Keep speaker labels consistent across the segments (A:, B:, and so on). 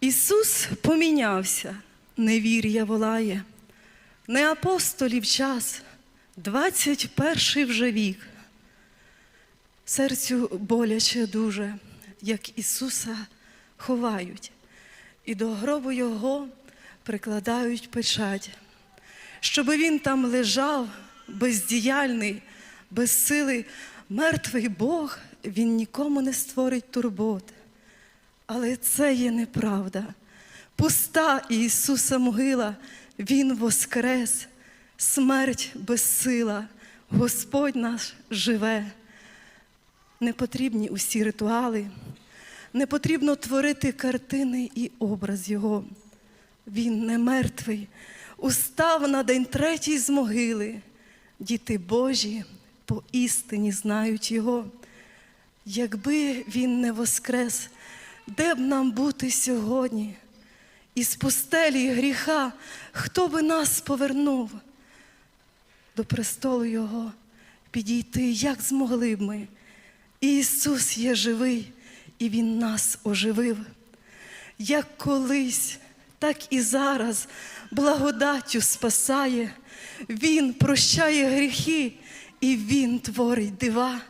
A: Ісус помінявся, невір'я волає, не апостолів час, 21 вже вік. Серцю боляче дуже, як Ісуса ховають, і до гробу Його прикладають печать, щоби Він там лежав бездіяльний, без сили, мертвий Бог, Він нікому не створить турбот. Але це є неправда. Пуста Ісуса могила, Він воскрес, смерть безсила, Господь наш живе. Не потрібні усі ритуали, не потрібно творити картини і образ Його. Він не мертвий, устав на день третій з могили. Діти Божі по істині знають Його. Якби Він не воскрес, де б нам бути сьогодні? Із пустелі гріха, хто би нас повернув до престолу Його підійти, як змогли б ми. Ісус є живий, і Він нас оживив. Як колись, так і зараз благодаттю спасає, Він прощає гріхи, і Він творить дива.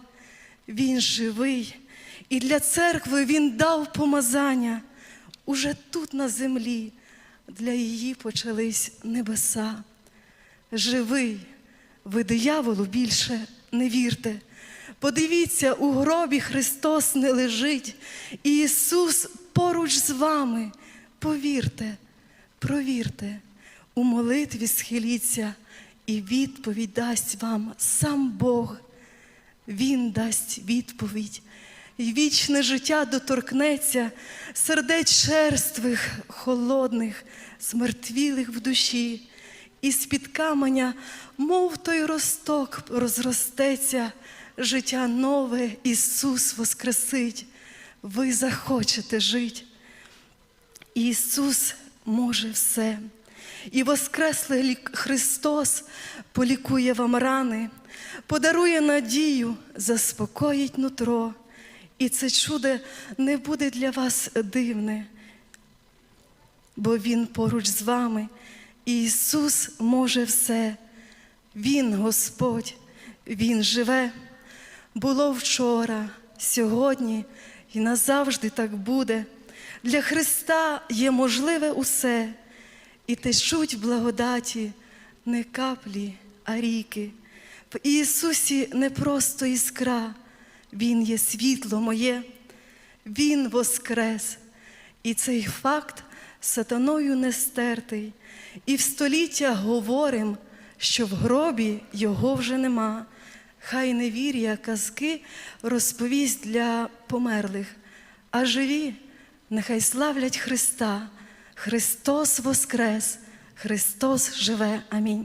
A: Він живий, і для церкви Він дав помазання. Уже тут на землі для її почались небеса. Живий, ви дияволу більше не вірте. Подивіться, у гробі Христос не лежить, і Ісус поруч з вами. Повірте, провірте, у молитві схиліться, і відповідь дасть вам сам Бог. Він дасть відповідь, і вічне життя доторкнеться сердець черствих, холодних, змертвілих в душі, і з-під каменя, мов той росток, розростеться життя нове, Ісус воскресить. Ви захочете жити. Ісус може все. І Воскреслий Христос полікує вам рани, подарує надію, заспокоїть нутро. І це чудо не буде для вас дивне, бо Він поруч з вами. І Ісус може все. Він Господь, Він живе. Було вчора, сьогодні і назавжди так буде. Для Христа є можливе усе, і течуть в благодаті не каплі, а ріки. В Ісусі не просто іскра, Він є світло моє, Він воскрес. І цей факт сатаною не стертий. І в століття говорим, що в гробі його вже нема. Хай невір'я казки розповість для померлих, а живі нехай славлять Христа. Христос воскрес, Христос живе. Амінь.